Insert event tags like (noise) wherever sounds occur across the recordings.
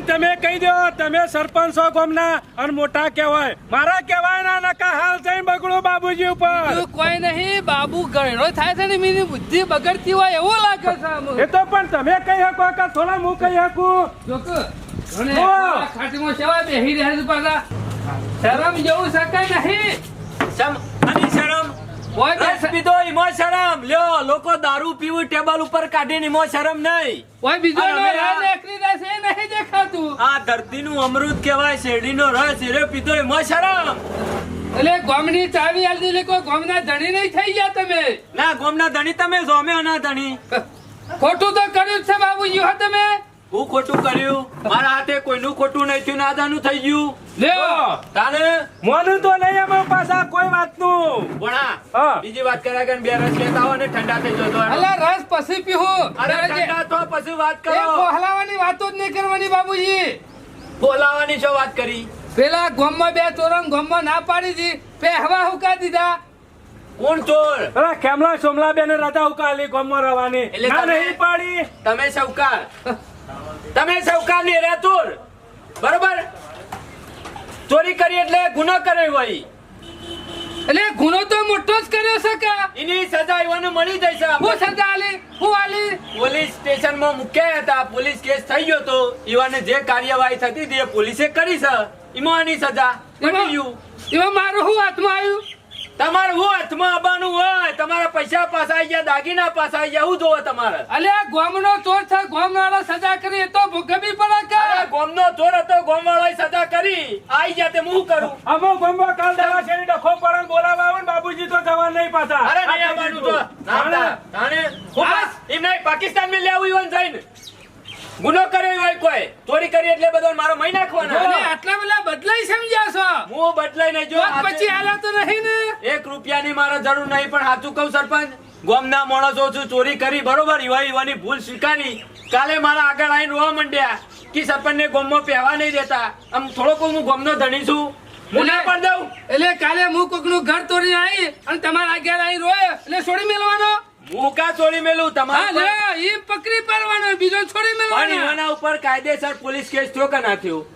બાબુજી તમે કહી દો તમે સરપંચ છો ગામના અને મોટા કહેવાય. મારા કહેવાય ના નકા હાલ જઈને બગડો બાબુજી ઉપર. કોઈ નહીં બાબુ ગણો થાય છે ને મીની બુદ્ધિ બગડતી હોય એવું લાગે છે એ તો પણ તમે કહી શકો કે થોડા હું કહી શકું? ખાટીમાં સેવા બેહી રહ્યા પાછા. શરમ જેવું શકાય નહીં. શરમ. બે- પીધો ઈમો શરમ. લ્યો લોકો દારૂ પીવું ટેબલ ઉપર કાઢીને ઈમો શરમ નહીં. કોઈ બીજો નહીં દેખાતું. આ ધરતીનું અમૃત કહેવાય શેરડીનો રસ. એરે પીધો ઈમો શરમ. એટલે ગોમની ચાવી આલી દે કોઈ ગોમના ધણી નહીં થઈ ગયા તમે? ના ગોમના ધણી તમે અમે અના ધણી ખોટું તો કર્યું છે બાબુ યુ તમે? હું ખોટું કર્યું? મારા હાથે કોઈનું ખોટું નહીં થયું નાદાનું થઈ ગયું? લ્યો તારે? મોનું તો નહીં અમે પાછા કોઈ વાતનું. હા. બીજી વાત કર્યા કે બે રસ લેતા આવો ને ઠંડા થઈ જતો અલા રસ પછી પીવું અરે ઠંડા તો પછી વાત કરો. પહોલાવાની વાતો જ નહીં કરવાની બાબુજી. બોલાવાની છો વાત કરી? પેલા ગોમમાં બે તોરણ ગોમમાં ના પાડી દી પહેવા હુકા દીધા. કોણ ચોર? અરે ખેમલા સોમલા બેન રાજા હુકા ગામમાં ગોમમાં ના તમે- નહીં પાડી. તમે સૌકાર (laughs) તમે સૌકારની ચોર બરોબર? ચોરી કરી એટલે ગુનો કર્યો હોય. એટલે ગુનો તો મોટો જ કર્યો છે કે? એની સજા એવાનું મળી જશે હું સજા આલી હું આલી પોલીસ સ્ટેશનમાં મૂક્યા હતા. પોલીસ કેસ થઈ ગયો તો એવાને જે કાર્યવાહી થતી હતી એ પોલીસે કરી છે. એમાં આની સજા મળી ગયું. એમાં મારું હું હાથમાં આવ્યું? તમારે હું હાથમાં આવવાનું હોય? તમારા પૈસા પાછા ગયા દાગીના પાછા ગયા હું જોવો તમારે? અલે ગોમનો ચોર છે ગોમ વાળો સજા કરી એ તો ભોગવવી પડે અરે ગોમનો ચોર હતો ગોમવાળાએ સજા કરી. આઈ ગયા તે હું કરું? અમો ગામમાં કાલ દવા શેરી ડખો ને આવે બાબુજી તો જવા નહીં પાછા. અરે નહીં આવવાનું. તો તાણે હું. આ- બસ એમ નહીં પાકિસ્તાનમાં લેવું ઈવન જઈને. ગુનો કર્યો હોય કોઈ ચોરી કરી એટલે બધો મારો મહી નાખવાનો. આટલા બધા બદલાઈ સમજ્યા છો? હું બદલાઈ નહીં જો પછી હાલતો તો નહીં ને? એક રૂપિયાની મારે જરૂર નહીં પણ સાચું કહું સરપંચ ગોમના માણસો છું ચોરી કરી બરોબર યુવા ઈવાની ભૂલ સ્વીકારી. કાલે મારા આગળ આવીને રોવા માંડ્યા કે સરપંચને ગોમમાં પહેવા નહીં દેતા. આમ થોડોક હું ગોમનો ધણી છું. હું ના પણ દઉં. એટલે કાલે હું કોકનું ઘર તોડી આવી અને તમારા આગળ આવી રોય એટલે છોડી મેલવાનો હું છોડી મેલું તમારે એ ઈ પકડી પાડવાનો બીજો છોડી પણ એના ઉપર કાયદેસર પોલીસ કેસ થયો કે ના થયો?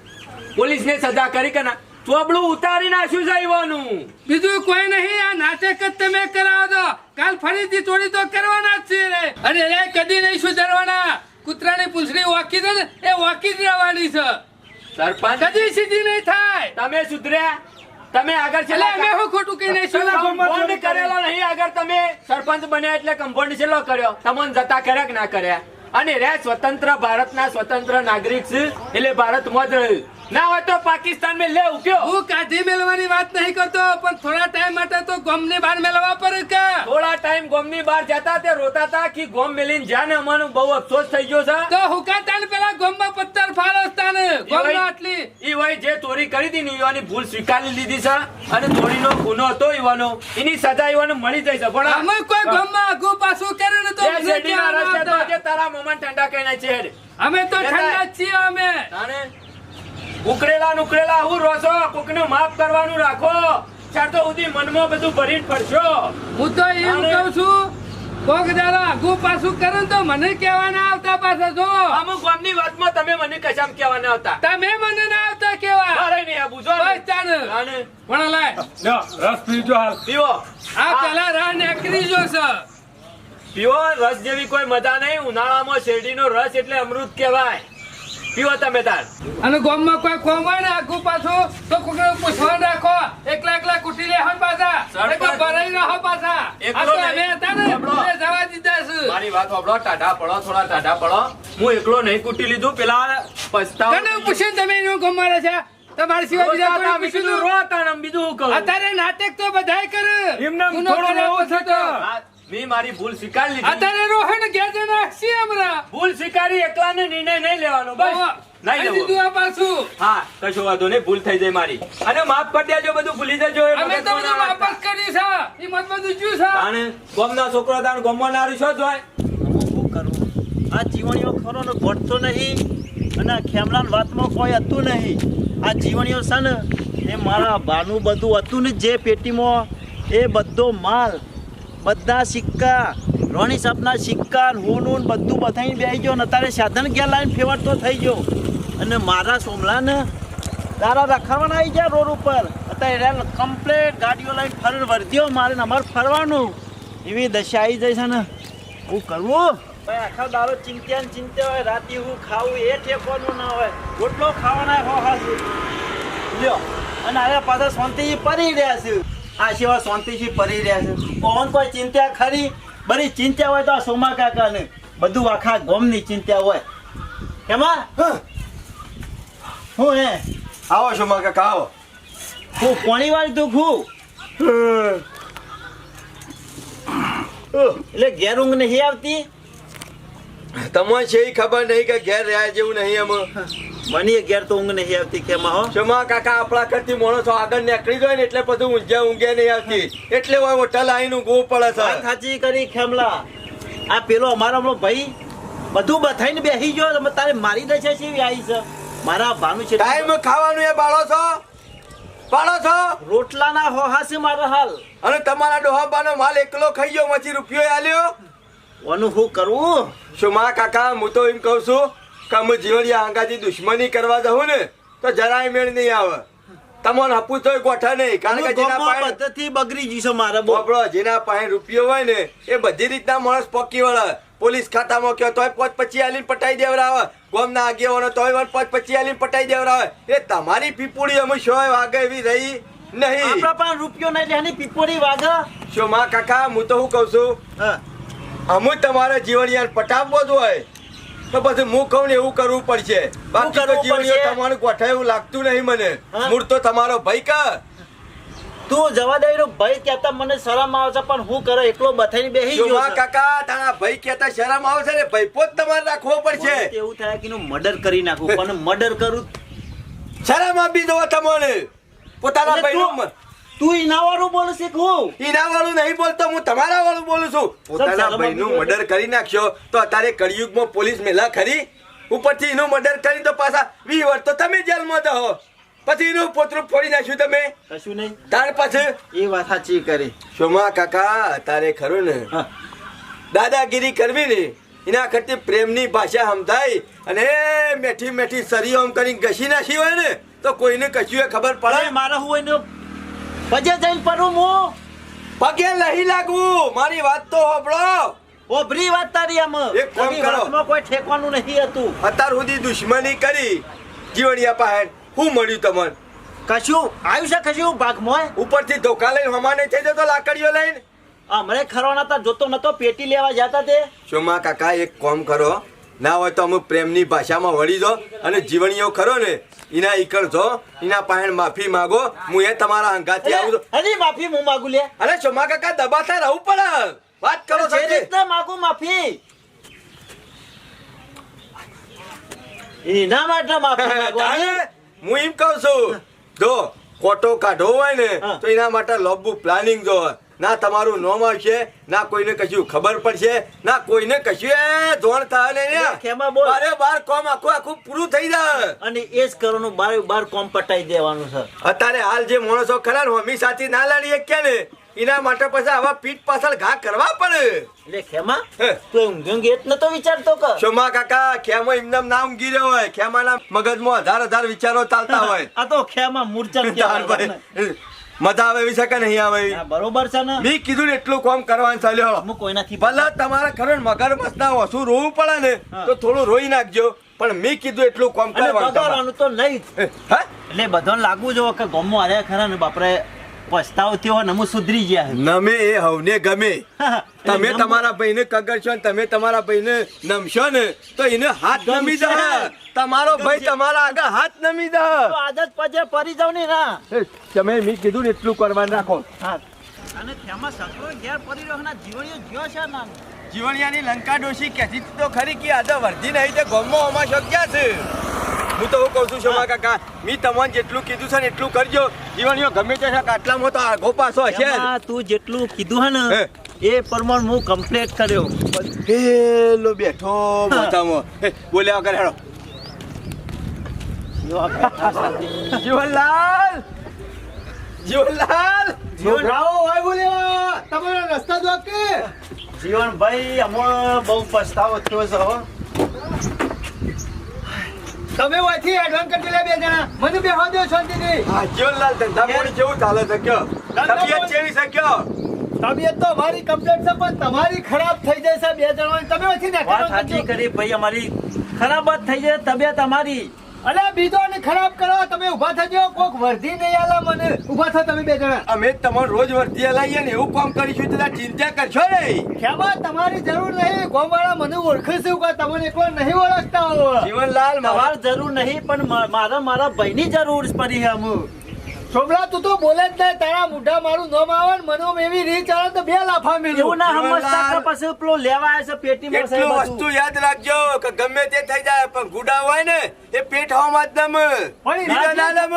પોલીસને સજા કરી કે ના? ચોબડું ઉતારી નાખ્યું છે ઈવાનું. બીજું કોઈ નહીં આ નાટક જ તમે કરાવો દો કાલ ફરીથી ચોરી તો કરવાના જ છે રે. અરે રે કદી નહીં સુધારવાના. કૂતરાની પૂંછડી વાકી છે ને? એ વાકી જ રહેવાની છે. સરપંચ કદી સીધી નહીં થાય. તમે સુધર્યા? તમે આગળ છેલ્લા અમે હું ખોટું કહી નહીં કરી. કરેલો નહીં આગળ તમે સરપંચ બન્યા એટલે કંપાઉન્ડ છેલ્લો કર્યો. તમને જતા કર્યા કે ના કર્યા? અને રે સ્વતંત્ર ભારતના સ્વતંત્ર નાગરિક છે એટલે ભારતમાં જ રહ્યું. ના હોય તો પાકિસ્તાનમાં લે ઉક્યો હું કાઢી મેળવાની વાત નહીં કરતો પણ થોડા ટાઈમ માટે તો ગોમની બહાર મેળવવા પડે કે? થોડા ટાઈમ ગોમની બહાર જતા તે રોતા હતા કે ગોમ મેલીને જાને અમારું બહુ અફસોસ થઈ ગયો છે. તો હુકાતા ને પેલા ગોમમાં પથ્થર ફાળવતા ગોમ આટલી ઈ હોય જે ચોરી કરી હતી ને ઈવાની ભૂલ સ્વીકારી લીધી છે. અને ચોરીનો ગુનો હતો ઈવાનો એની સજા ઈવાનો મળી જાય છે. પણ અમે કોઈ ગોમમાં આગુ પાછું કરે ને તો તારા મમન ઠંડા કહીને છે. અમે તો ઠંડા છીએ અમે. ઉકળેલા નુકળેલા હું રોસો કોકને માફ કરવાનું રાખો. ચાર તો સુધી મનમાં બધું ભરી ફરશો. હું તો એમ અરે. કહું છું કોક દાદા આગુ પાછું કરો ને તો મને કહેવાના આવતા પાછા જો. અમુક ગામની વાતમાં તમે મને કશામ કહેવાના આવતા. તમે મને ના આવતા કેવા? અરે નહીં આ બુજો ને. બસ. તાને પણ લાય. લ્યો, રસ પીજો હાલ. પીવો. આ પેલા રા નેકરી જો છે પીવો રસ જેવી કોઈ મજા નહીં. ઉનાળામાં શેરડીનો રસ એટલે અમૃત કહેવાય. પીવો તમે તાર. અને ગામમાં કોઈ કોમ હોય ને આગુ પાછું તો કોકને પૂછવા રાખો એકલા એકલા કુટી લે હન પાછા. એકલા ભરાઈ રહો પાછા. એકલો. અમે હતા ને એ જવા દીધા છે. મારી વાત સાંભળો ટાઢા પડો થોડા ટાઢા પડો. હું એકલો નહીં કુટી લીધું પેલા પસ્તાવ કને પૂછે તમે એનું ગામ મારે છે? તમારી સિવાય બીજા કોઈ મેં કીધું પૂછ્યું રોતા ને બીજું કહો? અત્યારે નાટક તો બધાય કરે. એમને થોડો પછી છે તો. મેં મારી ભૂલ સ્વીકારી લીધી. અત્યારે રોહન ઘેર જઈને હસી હમણાં. ભૂલ સ્વીકારી એકલાને નિર્ણય નહીં લેવાનો બસ. નહીં લેવો દીધું આ પાછું. હા કશો વાંધો નહીં ભૂલ થઈ જાય મારી. અને માફ કરી દેજો બધું ભૂલી જજો એ અમે તો બધું. વાપસ કરી છે. ઈ મત બધું જ્યું છે. અને ગોમના છોકરો તાણ ગોમમાં નારી છો જોય. શું કરું આ જીવણીઓ ખરો ને ભટતો નહીં અને ખેમલાન વાતમાં કોઈ હતું નહીં. આ જીવણીઓ છે ને એ મારા બાનું બધું હતું ને જે પેટીમાં એ બધો માલ બધા સિક્કા, રોણી સાહેબના સિક્કા હોનું બધું બધાઈ બેસી ગયો ને તારે સાધન ગયા લાઈન ફેવરતો થઈ ગયો. અને મારા સોમલાને તારા રખાવાના આવી ગયા રોડ ઉપર. અત્યારે કમ્પ્લેટ ગાડીઓ લઈને ફર વર્ધ્યો, મારે અમારે ફરવાનું. એવી દશા આવી જાય છે ને. હું કરવું? ભાઈ, આખા દારો ચિંત્યા ચિંત્યા હોય, રાતે હું ખાવું, એ ઠેકવાનું ના હોય. રોટલો ખાવાના હો હાસુ લ્યો. અને આયા પાછા શાંતિથી પડી રહ્યા છે. આ સિવાય શાંતિથી પરી રહ્યા છે. પવન કોઈ ચિંતા ખરી બધી ચિંતા હોય તો આ સોમા કાકાને. બધું આખા ગોમની ચિંતા હોય. એમાં હું. હે આવો સોમા કાકા આવો. હું કોણી વાર દુખું એટલે ઘેર ઊંઘ નહીં આવતી? તમને છે ખબર નહીં કે ઘેર રહ્યા જેવું નહીં એમ. મને ઘેર તો ઊંઘ નહીં આવતી કેમાં હો. શમા કાકા આપણા કરતી માણસો આગળ નીકળી જાય ને એટલે બધું ઊંઘે ઊંઘે નહીં આવતી. એટલે હોય હોટલ આવીને ઊંઘવું પડે છે. સાચી કરી ખેમલા. આ પેલો અમારો હમણાં ભાઈ બધું બથાઈને બેસી ગયો તારે મારી દે છે એવી આવી છે? મારા ભાનુ છે ટાઈમ ખાવાનું એ બાળો છો? બાળો છો? રોટલાના હોહા છે મારા હાલ. અને તમારા ડોહાબાનો માલ એકલો ખાઈ ગયો મછી રૂપિયો આલ્યો? ઓનું શું કરવું શમા કાકા હું તો એમ કહું છું કે અમે જીવડિયા આંગાથી દુશ્મની કરવા જવું ને તો જરાય મેળ નહીં આવે. તમને હપુ તોય ગોઠા નહીં કારણ કે જેના પાસે પદ્ધતિ બગડી જશે છે મારે બહુ જેના પાસે રૂપિયો હોય ને એ બધી રીતના માણસ પોકી વળે પોલીસ ખાતામાં કયો તોય પોચ પચી આલીને પટાઈ દેવરાવે ગોમના આગેવાનો તોય વન પોચ પચી આલીને પટાઈ દેવરાવે એ તમારી પીપુડી અમે શોય વાગે એવી રહી નહીં. આપણા પાસે રૂપિયો નહીં એટલે પીપુડી વાગે. શો માં કાકા હું તો શું કહું છું? હા. અમુ તમારે જીવણિયાને પટાવવો જ હોય. તો પછી હું કહું ને એવું કરવું પડશે. બાકી તો કરવું તમારું ગોઠાય એવું લાગતું નહીં મને. મૂળ તો તમારો ભાઈ કા. તું જવા દે એનો ભાઈ કેતા મને શરમ આવે છે પણ હું કરે? એકલો બથાઈને બેસી શું ગયો કાકા તારા ભાઈ કેતા શરમ આવે છે ને ભાઈ પોત તમારે રાખવો પડશે. એવું થાય કે નું મર્ડર કરી નાખું (laughs) પણ મર્ડર કરું શરમ આપી દો તમને. પોતાના ભાઈ તું ઈના વાળું બોલું છે કે હું? ઈના વાળું નહીં બોલતો હું તમારા વાળું બોલું છું. પોતાના ભાઈનું મર્ડર કરી નાખ્યો તો અત્યારે કળિયુગમાં પોલીસ મેલા ખરી? ઉપરથી એનું મર્ડર કરી તો પાછા વી વર્ષ તો તમે જેલમાં રહો પછી એનું પોતરું ફોડી નાખ્યું તમે? કશું નહીં. તાર પાછળ? એ વાત સાચી કરી. શોમા કાકા તારે ખરું ને? દાદાગીરી કરવી ને એના કરતી પ્રેમની ભાષા સમજાય અને મેઠી મેઠી સરીઓ આમ કરીને ઘસી નાખી હોય ને તો કોઈને કશું એ ખબર પડે? મારા હું એનો પજે જઈને પડું હું પગે લહી લાગુ. મારી વાત તો હોબળો ઓભરી વાત તારી આમ. એક કામ કરો. કોઈ ઠેકવાનું નહીં હતું. અત્યાર સુધી દુશ્મની કરી. જીવણિયા પાસે શું મળ્યું તમને? કશું? આવ્યું છે કશું ભાગમાં ઉપરથી ધોકા લઈને હમાને થઈ જતો લાકડીઓ લઈને? હમણે ખરવાના તા જોતો નતો પેટી લેવા જતા તે. શોમા કાકા એક કામ કરો. ના હોય તો અમુક પ્રેમની ભાષામાં વળી દો અને જીવણીઓ ખરો ને એના ઈકળ જો એના પાસે માફી માગો હું એ તમારા હંગાથી આવું છું. માફી હું માગું લે. અરે શોમા કાકા દબાતા રહું પડે. વાત કરો જે રીતે માગું માફી. એના માટે માફી હું એમ કહું છું. જો કોટો કાઢવો હોય ને તો એના માટે લોબુ પ્લાનિંગ જો ના તમારું નોમ આવશે ના કોઈને કશું ખબર પડશે ના કોઈને કશું ધોણ થાય ને લે, બોલ. બારે બાર કોમ આખું આખું પૂરું થઈ જાય. અને એ જ કરવાનું બાર બાર કોમ પટાઈ દેવાનું છે અત્યારે હાલ જે માણસો ખરા હોમી સાથે ના લાડી કે ને એના માટે પછી આવા પીઠ પાછળ ઘા કરવા પડે. એટલે ખેમા. ઊંઘ એત નતો વિચારતો કે? શોમા કાકા ખેમો એમનામ ના ઊંઘી રહ્યો હોય? ખેમાના મગજમાં હજાર હજાર વિચારો ચાલતા (laughs) હોય. આ તો ખેમા મૂર્છન (laughs) ને. મજા આવે એવી છે કે નહીં આવે? બરોબર છે ને. મેં કીધું ને એટલું કામ કરવાનું ચાલ્યો. હું કોઈનાથી ભલે તમારે ખરો મગર મસ્તા ઓછું રોવું પડે ને તો થોડું રોઈ નાખજો. પણ મેં કીધું એટલું કામ કરવાનું તો નહીં? એટલે બધાને લાગવું જો કે ગમો હારે ખરા ને બાપરે. પસ્તાવ થયો ને અમુક સુધરી ગયા નમે એ હવને ગમે. (laughs) તમે તમારા ભાઈને કગરશો ને તમે તમારા ભાઈને નમશો ને તો એને હાથ. નમી દે તમારો ભાઈ તમારા આગળ હાથ નમી દે આદત પજે પરી જાવ ને ના. તમે મેં કીધું ને એટલું કરવાનું રાખો. હા. અને તેમાં સકરો જીવણીઓ જ્યો છે ના જીવણિયાની લંકા ડોશી કહેતી તો ખરી કે આજે વર્ધી નહીં તે ગોમમાં અમા શક્યા છે? હું તો હું કહું છું શોભા કાકા મેં તમને જેટલું કીધું છે ને એટલું કરજો. જીવણીઓ ગમે તે મો તો આગો પાછો હશે તું જેટલું કીધું હે. ને એ પ્રમાણ હું કમ્પ્લીટ કર્યો. પેલો બેઠો માથામાં. બોલ્યા વગર હેડો. જીવનલાલ! જીવનલાલ! છોકરાઓ હોય બોલ્યા તમારા રસ્તા જો કે જીવનભાઈ અમે બહુ પસ્તાવો થયો છે હો. તમે કરી લે બે જણા. મને બે હોજો શાંતિથી. હા જીવનલાલ ધંધા પાણી કેવું ચાલે છે કયો? તબિયત કેવી છે કયો? તબિયત તો મારી કમ્પ્લીટ છે પણ તમારી ખરાબ થઈ જાય છે બે જણાની. તમે ઓયથી ને વાત સાચી કરી ભાઈ અમારી ખરાબ જ થઈ જાય તબિયત અમારી. અલે બીજો ને ખરાબ કરો તમે ઊભા થજો. કોક વર્ધી નહીં આલા મને. ઊભા થા તમે બે જણા. અમે તમાર રોજ વર્ધી આલાઈએ ને એવું કામ કરીશું તો ચિંતા કરશો નહીં. ખેમા તમારી જરૂર નહીં. ગોમાળા મને ઓળખે છે કે તમને એકલો નહીં ઓળખતા હો જીવનલાલ મારા જરૂર નહીં પણ મારા મારા ભાઈની જરૂર પડી હે અમુ સોમલા તું તો બોલે જ નહીં તારા મુઢા મારું નામ આવે ને મને એવી રીત ચાલે તો બે લાફા મેલું. એવું ના સમજતા. કે પછી પેલો લેવા આવે છે પેટી માં સાહેબ વસ્તુ યાદ રાખજો કે ગમે તે થઈ જાય પણ ગુડા હોય ને એ પેટ જ દમ. પણ ના દમ.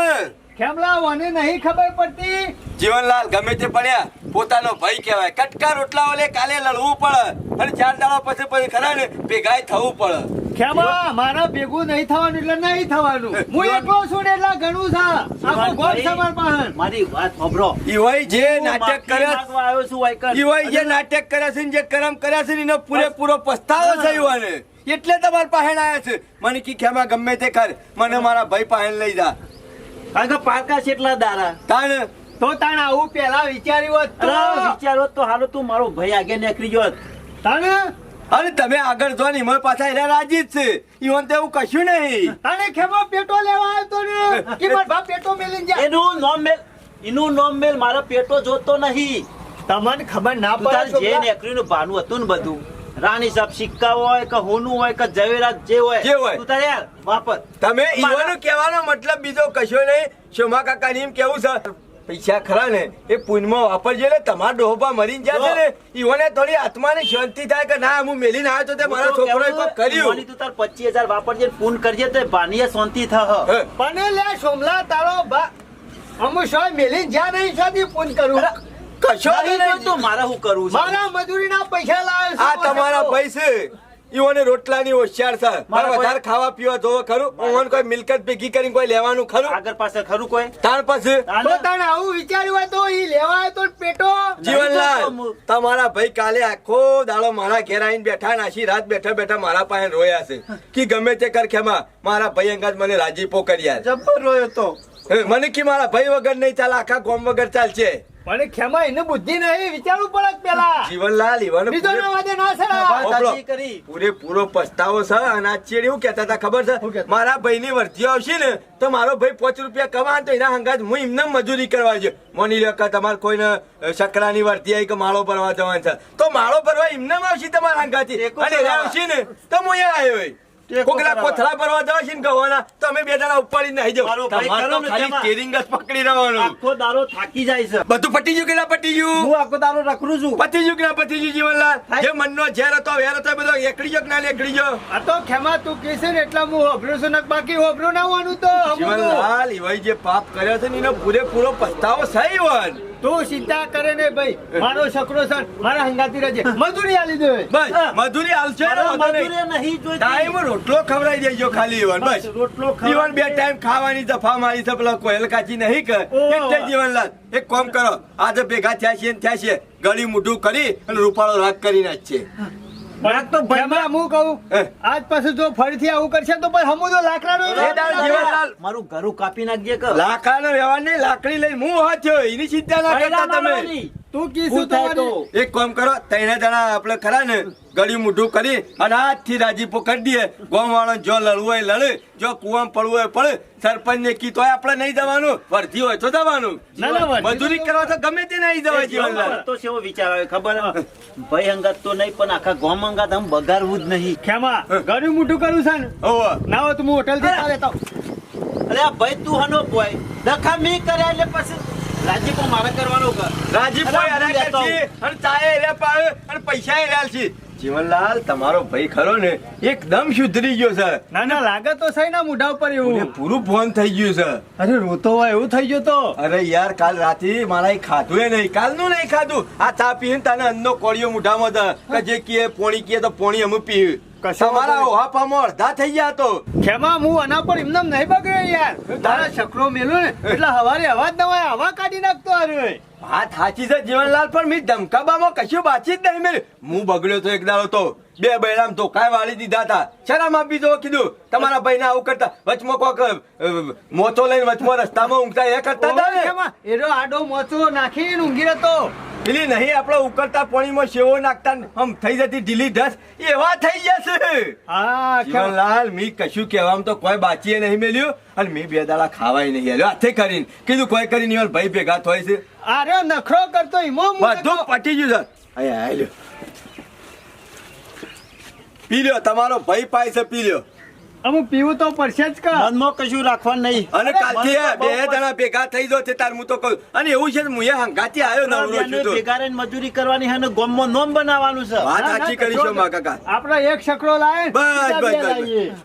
ખેમલા મને નહીં ખબર પડતી. જીવનલાલ ગમે તે પડ્યા પોતાનો ભાઈ કહેવાય. કટકા રોટલા ઓલે કાલે લડવું પડે. અને ચાર દાડા પછી પછી ખરા ને ભેગાય થવું પડે. ખેમા મારા ભેગું નહીં થવાનું એટલે નહીં થવાનું. હું એકલો છું ને એટલે ઘણું છે. આખો ગોળ છે પાહન મારી વાત સાંભળો. ઈવોય જે નાટક માફી કરે આવ્યો છું વાયકર. ઈવોય જે નાટક કરે છે ને જે કરમ કર્યા છે ને એનો પૂરેપૂરો પસ્તાવો છે ઈવોને એટલે તમારા પાસે આયા છે. મને કી ખેમા ગમે તે કર. મને મારા ભાઈ પાસે લઈ જા. કારણ કે પાકા છે એટલા દારા તાણ. તો તાણ આવું પેલા વિચાર્યું હોત તો. વિચાર્યો વિચારો તો હાલો તું મારો ભાઈ આગે નીકળી ગયો તાણે. અરે તમે આગળ જો ને એમાં પાછા એના રાજી જ છે. ઈવન તો એવું કશું નહીં. તાણે ખેમો પેટો લેવા આવ્યો તો ને? (laughs) કે મારા પેટો મેલી જાય એનું નોમ મેલ એનું નોમ મેલ મારો પેટો જોતો નહીં. તમને ખબર ના પડે જે નેકરીનું ભાનું હતું ને બધું. રાણી સાહેબ સિક્કા હોય કે હોનું હોય કે જવેરાત જે હોય જે હોય. તું તારે યાર વાપર. તમે મારા- ઈવાનો કહેવાનો મતલબ બીજો કશો નહીં. શોમા કાકા એમ કેવું છે? પૈસા ખરા ને એ પૂનમાં વાપરજો ને તમારા ડોહબા મરીને જશે ને ઈવોને થોડી આત્માને શાંતિ થાય કે ના હું મેલીને આવ્યો તો તે મારા છોકરો કર્યું. તું તાર પચીસ હજાર વાપરજે ફોન કરજે તો ભાનીએ શાંતિ હે. પણ લે સોમલા તારો બા અમુ શોય મેલીને જ્યાં નહીં શોધી પૂન કરું. કશો નહીં તો મારે શું કરવું છે? મારા મજૂરીના પૈસા લાવે આ તમારા પૈસે. ઈઓને રોટલાની હોશિયાર છે. મારે વધારે ખાવા પીવા જોવો ખરું? ઓન કોઈ મિલકત ભેગી કરીને કોઈ લેવાનું ખરું? આગળ પાસે ખરું કોઈ? તાર પાસે? તો તાણે આવું વિચાર્યું હોય તો ઈ લેવા તો પેટો. જીવનલાલ તમારા ભાઈ કાલે આખો દાડો મારા ઘેર આવીને બેઠા નાશી રાત બેઠા બેઠા મારા પાસે રોયા છે. કે ગમે તે કર ખેમા મારા ભાઈ અંગાજ મને રાજીપો કર્યા જબ્બર રોયો તો. મને કે મારા ભાઈ વગર નહીં ચાલે આખા ગોમ વગર ચાલશે. પણ ખેમા એને બુદ્ધિ નહીં વિચારવું પડે પેલા. જીવનલાલ ઈવન બીજો ના વાદે ના. સર કરી. પૂરે પૂરો પસ્તાવો છે અને આ ચેડી એવું કહેતા હતા ખબર છે? મારા ભાઈની વર્તીઓ આવશે ને તો મારો ભાઈ પાંચ રૂપિયા કમાન તો એના હંગાજ હું એમને મજૂરી કરવા છે માની લો કે તમારે કોઈને શકરાની વર્તી આવી કે માળો ભરવા જવાનું છે. તો માળો ભરવા એમને આવશે તમારા હંગાથી અને આવશે ને તો હું અહીંયા આવ્યો હોય. ટેકો કોકના કરાવવા. કોથળા ભરવા જવા છે ને ગવાના તો બે જણા ઉપાડી નાહી જાવ તમારે તો ખાલી તેમાં. જ પકડી રહેવાનું આખો દારો થાકી જાય છે બધું પટી ગયું કે પટી ગયું હું આખો દારો રખડું છું પતી ગયું કે પતી ગયું જીવનલાલ. જે મનનો ઝેર હતો વેર હતો બધો એકડી ના એકડી આ તો ખેમા તું કહેશે ને એટલા હું હોભળું છું ને બાકી હોભળું ના હોવાનું તો. જીવનલાલ ઈવાઈ જે પાપ કર્યો છે ને એનો પૂરેપૂરો પસ્તાવો સહી વન તું ચિંતા કરે ને ભાઈ. મારો છોકરો સર મારા હંગાતી રહેજે. મજૂરી આલી દે બસ મજૂરી આલશે મજૂરી નહીં જોઈતી. ટાઈમ રોટલો ખવડાવી દેજો ખાલી ઈવન બસ રોટલો ઈવન બે ટાઈમ ખાવાની દફા મારી છે પેલા કોયલ કાચી નહીં કર. એટલે જીવનલાલ એક કામ કરો આજે ભેગા થયા છે ને થયા છે ગળી મોઢું કરી અને રૂપાળો રાગ કરી નાખશે પણ તો ખેમા હું કહું. આજ પાછું જો ફરીથી આવું કરશે તો પછી હમું તો લાકડાનો જીવનલાલ મારું ઘરું કાપી નાખજે કે. લાકડાનો વ્યવહાર નહીં લાકડી લઈ હું હાથ થયો એની ચિંતા ના કરતા તમે. તું કીધું તમારી? એક કામ કરો ત્રણે જણા આપણે ખરા ને ગળ્યું મોઢું કરી અને આજથી રાજીપો કરી દઈએ. ગામ વાળો જો લડવું હોય લડે જો કુવામાં પડવું હોય પડે. સરપંચ ને કી તોય આપણે નહીં જવાનું વર્ધી હોય તો જવાનું. ના, ના, વર્ધી મજૂરી કરવા તો ગમે તે નહીં જવાય જીવન તો સેવો વિચાર આવે ખબર? ભાઈ અંગત તો નહીં પણ આખા ગોમ અંગત આમ બગાડવું જ નહીં. ખેમા ગળ્યું મોટું કરું છે ને? હોવે. ના હોય તો હું હોટલથી ચાલે તો. અરે આ ભાઈ તું હનો બોય દખા મી કર્યા એટલે પછી રાજીપો મારે કરવાનો કર રાજીપો અરે, હેરા હું લેતો કરશે, અને ચાય હેરા પાવે અને પૈસા હેરાલ છે જીવનલાલ તમારો ભાઈ ખરો ને એકદમ સુધરી ગયો છે. ના ના લાગે તો સહી ના મોઢા ઉપર એવું. પૂરું ફોન થઈ ગયું છે. અરે રોતો હોય એવું થઈ ગયો તો? અરે યાર કાલ રાતે મારા ખાધું એ નહીં. કાલનું નહીં ખાધું. આ ચા પીને તને અન્નો કોળિયો મોઢામાં હતા. કે જે કીએ પોણી કીએ તો પોણી અમે પીયું તમારા ઓહાપામાં અડધા થઈ ગયા તો. ખેમા હું આના પર એમને નહીં બગડ્યો યાર. તારા છકરો મેલો ને એટલે હવારે અવાજ દવા હોય હવા કાઢી નાખતો અરે વાત સાચી છે જીવનલાલ પણ મેં ધમકાબામાં કશું બાચી જ નહીં મેં હું બગડ્યો તો એક દાડો તો. બે બૈરામ તો કાંઈ વાળી દીધા હતા શરમ આપી જો કીધું? તમારા ભાઈને આવું કરતા. વચમાં કોક મોચો લઈને વચમાં રસ્તામાં ઊંઘતા એ કરતા હતા ને? એરો આડો મોચો નાખીને ઊંઘી રહેતો. પેલી નહીં આપણે ઉકળતા પાણીમાં સેવો નાખતા આમ થઈ જતી ઢીલી ઢસ. એવા થઈ જશે. હા લાલ મી કશું કહેવામાં તો કોઈ બાચીએ નહીં મેલ્યું. અને મેં બે દાડા ખાવાય નહીં. હેલ્યો હાથે કરીને. કીધું કોઈ કરીને ઈવન ભાઈ ભેગા થાય છે. અરે નખરો કરતો ઈમો બધું પટી ગયું અહીંયા આલ્યો પી લ્યો તમારો ભાઈ પાય છે પી લ્યો અમુક પીવું તો પડશે જ કા? મનમાં કશું રાખવાનું નહીં. અને કાલથી બે જણા ભેગા થઈ જો છે તાર હું તો કહું. અને એવું છે હું એ હંગાથી આવ્યો નવરો છું તો ભેગા રહીને મજૂરી કરવાની અને ગામમાં નોમ બનાવવાનું છે. વાત સાચી કરીશું મા કાકા. આપણો એક છકડો લાય બસ બસ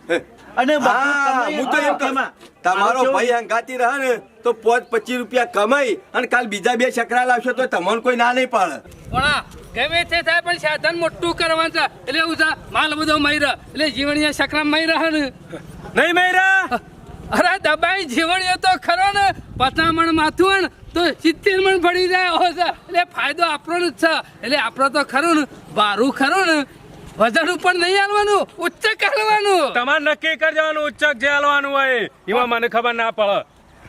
બસ અને હા તો એમ કહું તમારો ભાઈ અંગાતી રહે ને તો પોચ પચીસ રૂપિયા કમાઈ અને કાલ બીજા બે છકરા લાવશો તો તમને કોઈ ના નહીં પાડે. પણ ગમે તે થાય? પણ સાધન મોટું કરવાનું છે. એટલે હું છે માલ બધો મહી એટલે જીવણીયા છકરા મહી રહે ને. નહીં મહી અરે દબાઈ જીવણીયો તો ખરો ને. પચામણ માથું ને તો સિત્તેર મણ પડી જાય. હો છે એટલે ફાયદો આપણો જ છે. એટલે આપણો તો ખરું ને. બારું ખરું ને. વજન ઉપર નહીં હાલવાનું ઉચ્ચક હાલવાનું. તમારે નક્કી કરી દેવાનું ઉચ્ચક જે હાલવાનું હોય એમાં મને ખબર ના પડે.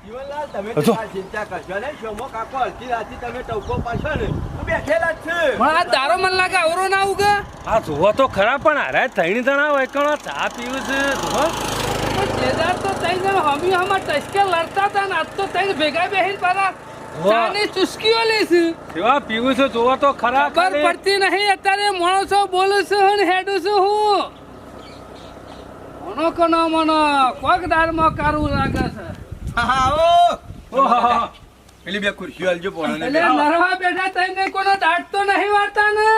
જીવનલાલ તમે ચિંતા કરશો ને શોમો કાકો અડધી રાતથી તમે ટવકો પાડશો ને તો બેઠેલા જ છે. પણ આ દારો મને લાગે અવરો ના ઉગે આ જોવો તો ખરા પણ અરે ત્રણ જણા હોય કણો? ચા પીવું છે જોવો તો તઈ જણ હમી હમા ટસકે લડતા હતા ને આજ તો તઈ ભેગા બેહીને પાછા ચાની ચુસ્કીઓ લઈશ કેવા પીવું છે જોવો તો ખરા ખબર પડતી નહીં અત્યારે માણસો બોલું છું અને હેડું છું હું. મનો કનો મનો કોક દારમાં કારું લાગે છે. આવો. પેલી બે ખુરશીઓ આલજો પોણાને એટલે નરવા બેઠા તઈને કોનો દાટ તો નહીં વાર્તા ને?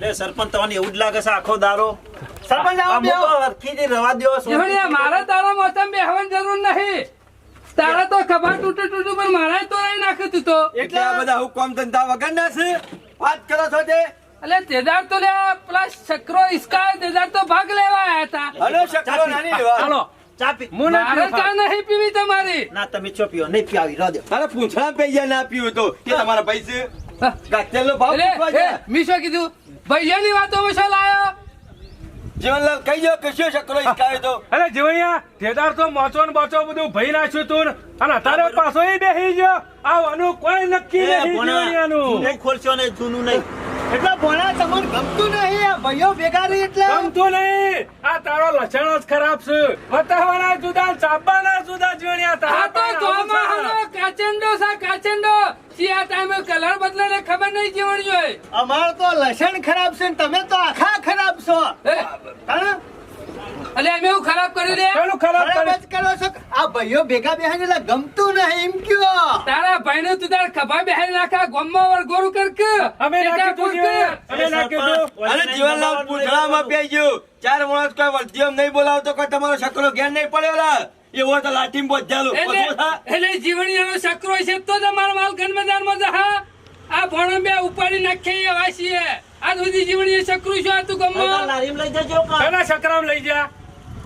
લે સરપંચ તમને એવું જ લાગે છે આખો દારો? સરપંચ આવો અમુક બેહો. રવા દ્યો, સોનથી. મારા તારા મોસમ બેહવાની જરૂર નહીં. તારા તો ખભા તૂટે તૂટું પણ મારા તો રહી નાખ્યું તું તો. એટલે આ બધા હુકમ ધંધા વગર ના છે? વાત કરો છો તે? એટલે તેદાર તો લે પેલા છકરો ઇસ્કા તેદાર તો ભાગ લેવા આયા હતા હલો શકરો નાની લેવા. હાલો પીવી તમારી. ના તમે ચો પીઓ નહીં પીવી રવા દ્યો. અરે પૂંછડા પૈયા ના પીવું તો કે તમારા પૈસે? ગાંઠિયાનો ભાવ પૂછવા એટલે એ, ગયા. મી શું કીધું ભૈયાની વાતો માં શું લાયો. જીવનલાલ કહી દો કે શું શકરો ઈસકાયો તો અરે જીવણિયા ઠેદાર તો મોચો ને બોચો બધું ભઈ નાખ્યું તું અને અત્યારે પાછો એ બેસી ગયો. આવવાનું કોઈ નક્કી નહીં જીવણિયાનું. નહીં ખોલશો ને જૂનું નહીં. એટલે ભોણા તમને ગમતું નહીં આ ભાઈઓ ભેગા રહી એટલે. ગમતું નહીં. આ તારો લક્ષણ જ ખરાબ છે. બતાવવાના જુદા ચાપવાના જુદા જીવણિયા આ તારા તો ગોમાં છે. હાલો કાચંડો સા કાચંડો આ ટાઈમે કલર બદલાને ખબર નહીં જીવણ જોઈએ અમાર તો લક્ષણ ખરાબ છે ને તમે તો આખા ખરાબ છો. હે? હા? અલે અમે હું ખરાબ કર્યું લે પેલું ખરાબ ખરાબ કરે જ કરો છો. આ ભાઈઓ ભેગા બેહાને લા ગમતું નહીં એમ કયો. તારા ભાઈને તું તાર ખભા બેહાને નાખા ગોમમાં વર ગોરું કર કે અમે તું જીવણિયા. અમે તું. સરપંચ, અરે જીવનલાલ પૂંછડામાં પે ગયો. ચાર માણસ કોઈ વર્તીઓ નહીં બોલાવતો કોઈ તમારો શકરો ઘેર નહીં પડ્યો લા. એવો તો લાઠી બોધાલું એટલે જીવણીયાનો સકરો છે તો તમારો માલ ગનબજારમાં જહા આ ભણો બે ઉપાડી નાખે એ વાસીએ. આ સુધી જીવણીએ સકરું છું આ તું ગમો લારીમાં લઈ જજો કાં. પેલા સકરામ લઈ જા.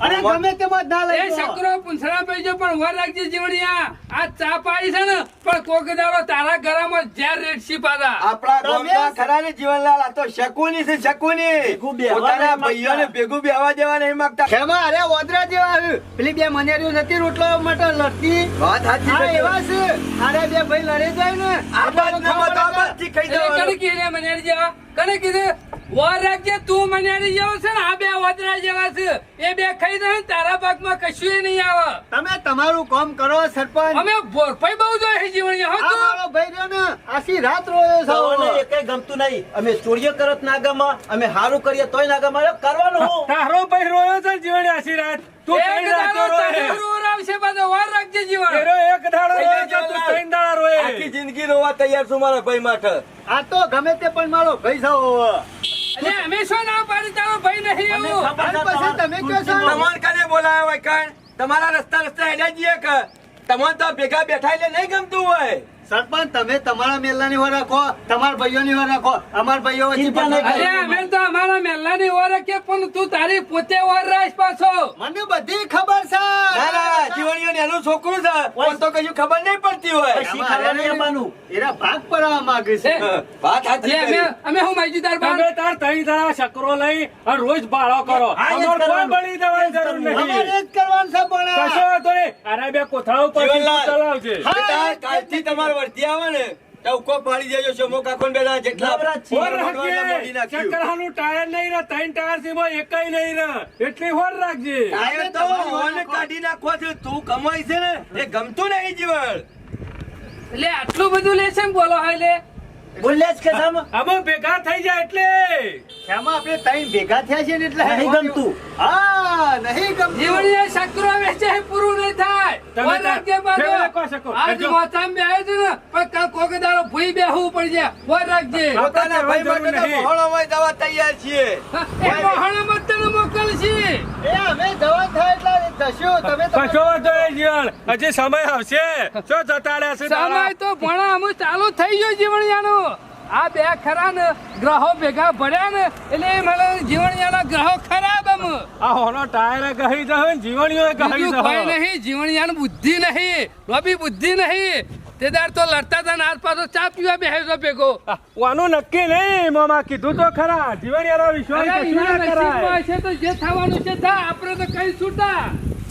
અને ગમે તેમાં જ ના લઈ એ શકરો પૂંછડા પૈજો પણ વર રાખજે જીવણિયા. આ ચા પાડી છે ને પણ કોક દાડો તારા ઘરમાં ઝેર રેડસી પાછા. આપણા તમે- ગામમાં ખરા જીવનલાલ આ તો શકુની છે શકુની. પોતાના ભાઈઓને ભેગું બેવા દેવા નહીં માંગતા. ખેમા અરે ઓદરા જેવા આવ્યું. પેલી બે મનેરીઓ નથી રોટલો માટે લડતી. વાત સાચી છે. એવા છે. અરે બે ભાઈ લડે જાય ને. આ બાજુ ને મત આ ખાઈ એટલે જવાનું. કને કીધે મનેરી જેવા કને કીધું? રાખજે તું મનેરી જેવો છે ને આ બે વદરા જેવા છે. એ બે ખાઈ દે તારા પાકમાં કશું નહીં આવે. તમે તમારું કામ કરો સરપંચ. અમે ભોરપાઈ બહુ જોઈએ જીવણીયા હો આ મારો ભાઈ રહ્યો ને આખી રાત રોયો સૌને એ કઈ ગમતું નહીં. અમે ચોરીઓ કરત ના ગમા અમે હારું કરીએ તોય ના ગમે કરવાનું હું. તારો ભાઈ રોયો છે જીવન આખી રાત. તું એક દાડો તને રોર આવશે પાછો વાર રાખજે જીવણ એરો એક દાડો રોયો છે, તું ત્રણ દાડા રોય. આખી જિંદગી રોવા તૈયાર છું મારા ભાઈ માટે. આ તો ગમે તે પણ મારો ભાઈ છો એટલે અમે શું ના પાડી તારો ભાઈ નહીં એવું પછી તમે કહો છો? તમાર કને બોલાયો હોય કણ તમારા રસ્તા રસ્તા હેડ્યા જઈએ કે તમને તો ભેગા બેઠા એટલે નહીં ગમતું હોય. સરપંચ તમે તમારા મેલ્લાની વાર રાખો તમારા ભાઈઓની વાર રાખો. અમારા ભાઈઓ વચ્ચે ચિંતા નહીં પસાર અરે અમે તો અમારા મહેલાની ઓર કે પણ તું તારી પોતે ઓર રાખ પાછો. મને બધી ખબર છે. ના ના જીવણીઓ એનું છોકરું છે. પણ તો કશું ખબર નહીં પડતી હોય. ખાવા નહીં આવવાનું. ભાગ પડવા માંગે છે. વાત સાચી લે, અમે અમે હું માગી તાર બાર અમે તાર તઈ તારા શકરો લઈ અને રોજ બાળો કરો. હા, અમારે કોઈ બળી દેવાની જરૂર અમારે જ કરવાનું છે પણ કશો તો અરે બે કોથળા ઉપર ચલાવજે. બેટા, કાલથી તમારે વર્તી આવે ને ઉકો પાડી દેજો શમો કાકો જેટલા. ચક્કરહાનું ટાયર નહીં રહે ત્રણ ટાયર છે એમાં નહીં રહે. એટલી હોર રાખજે. ટાયર તો ઓને કાઢી નાખવા છે તું કમાય છે ને એ ગમતું નહીં જીવન. એટલે આટલું બધું લે છે એમ બોલો હાય લે. બોલ્યા જ કે સામ અમે ભેગા થઈ જાય એટલે. એમાં આપણે ત્રણ ભેગા થયા છે ને એટલે નહીં ગમતું. હા નહીં ગમતું. જીવણીએ શકરો વેચે એ પૂરું નહીં થાય. તમે રાજ્ય શકો? આજ માથા મે બેહ્યો છે ને પણ કાલ કોક દાડો ભૂઈ બેહવું જાય. ઓર રાખજે. પોતાના ભાઈ માટે તો નહીં. મોહણોમાં જવા તૈયાર છીએ. એ મહાણામાં તને મોકલશે. એ અમે દવા થાય એટલે તમે તો કશો જીવન હજી સમય આવશે. શું જતા રહેશે સમય તો ભણા અમુક ચાલુ થઈ ગયો જીવણિયાનું. આ બે ખરા ને ગ્રહો ભેગા ભર્યા ને એટલે એ મને જીવણિયાના ગ્રહો ખરાબ એમ. આ હોનો ટાયર ગહી જશે જીવણિયો ગહી બીજું કોઈ નહીં જીવણિયાનું બુદ્ધિ નહીં લોબી બુદ્ધિ નહીં. તે દાર તો લડતા હતા ને આજ પાછો ચા પીવા બેહેજો ભેગો. વાનું નક્કી નહીં મામા કીધું તો ખરા. જીવણીયાનો વિશ્વાસ કશું ના કરાય. હશે તો જે થવાનું છે થા આપણે તો કઈ છૂટા.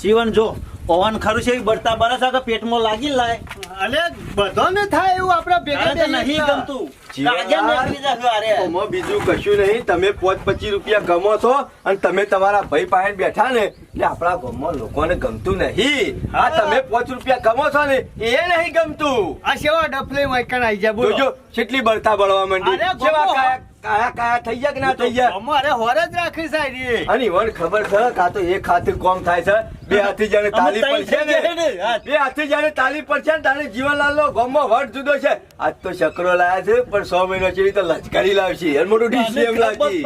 જીવન જો ઓવન ખરું છે એ બળતા બરસ પેટમાં લાગી લાય. અલે બધાને થાય એવું આપણા ભેગા નહીં ગમતું. જીવન કાજે નીકળી જશે અરે. આમાં બીજું કશું નહીં. તમે પોચ પચીસ રૂપિયા ગમો છો અને તમે તમારા ભાઈ પાસે બેઠા ને એટલે આપણા ગામમાં લોકોને ગમતું નહીં. આ તમે પોચ રૂપિયા ગમો છો ને એ નહીં ગમતું. આ સેવા ડફલે વાંકણ આઈ જાય બોલો. કેટલી બળતા બળવા માંડી. અરે કાયા કાયા કાયા થઈ ગયા કે ના થઈ ગયા? અમારે હોર જ રાખી સાહેબ અને ઈવન ખબર છે કા તો એક હાથે કોમ થાય છે બે હાથી જાણે તાલી પડશે ને. બે હાથી જાણે તાલી પડશે ને તારે જીવનલાલ નો ગામમાં વટ જુદો છે. આજ તો ચક્રો લાયા છે પણ સો મહિના ચડી તો લચકારી લાવશે. એમ મોટું ડીસીએમ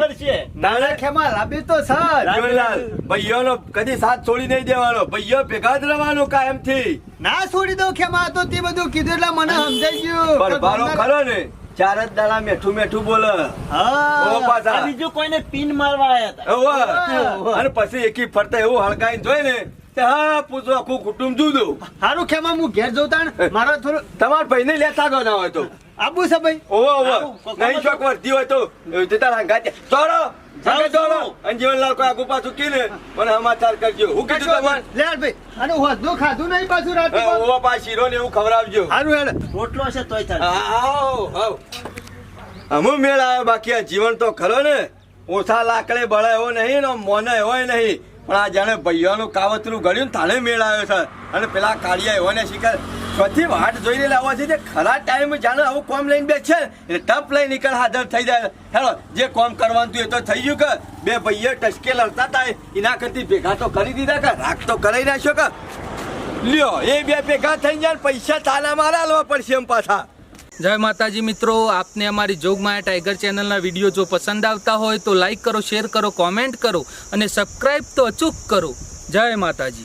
પડશે. નાણે ખેમા લાંબી તો સર જીવનલાલ ભાઈઓનો કદી સાથ છોડી નહીં દેવાનો. ભાઈઓ ભેગા જ રહેવાનો કાયમથી ના છોડી દો ખેમા તો તે બધું કીધું એટલે મને સમજાઈ ગયું. પણ ભારો ખરો ને. ચાર જ દાડા મેઠું મેઠું બોલે. હા. બીજું કોઈને પિન મારવા આવ્યા હતા. અને પછી એકી ફરતા એવું હળકાઈ જોઈ ને હા પૂછો આખું કુટુંબ જુદું. હારું ખેમા હું ઘેર જોતા મારો થોડું તમારા ભાઈને લેતા ગયો ના હોય તો. આબુ છે ભાઈ? ઓવો ઓવો નહીં શોખ વર્ધી હોય તો જતા હંગાતે ચોરો જાઓ, જાઓ ચોરો જાઓ. કોઈ આગુ પાછું કીને મને સમાચાર કરજો. હું કીધું તમારે લે ભાઈ. અને હોદનું ખાધું નહીં પાછું રાતે હા, પા શીરો ને એવું ખવડાવજો. હારું હેડ. રોટલો હશે તોય થાય હા, આવ આવ. મેળ આવ્યો બાકી આ જીવન તો ખરો ને. ઓછા લાકડે બળે એવો નહીં ને મોને એવો નહીં. પણ આ જાણે ભૈયાનું કાવતરું ઘડ્યું ને તાણે મેળ આવ્યો છે. અને પેલા કાળિયા એવો ને શિકાર. સ્વથી વાટ જોઈને લાવવા છે તે ખરા ટાઈમ જાણે આવું કોમ લઈને બેસે. છે એટલે ટપ લઈ નીકળ હાજર થઈ જાય. હેલો જે કોમ કરવાનું તું એ તો થઈ ગયું કે. બે ભાઈએ ટસકે લડતા હતા એના કરતી ભેગા તો કરી દીધા કે. રાખ તો કરાવી નાખ્યો કે. લ્યો, એ બે ભેગા થઈ જાય પૈસા તાના મારા આલવા પડશે એમ પાછા. જય માતાજી મિત્રો, આપને અમારી જોગમાયા ટાઈગર ચેનલના વીડિયો જો પસંદ આવતા હોય તો લાઈક કરો, શેર કરો, કોમેન્ટ કરો અને સબસ્ક્રાઈબ તો અચૂક કરો. જય માતાજી.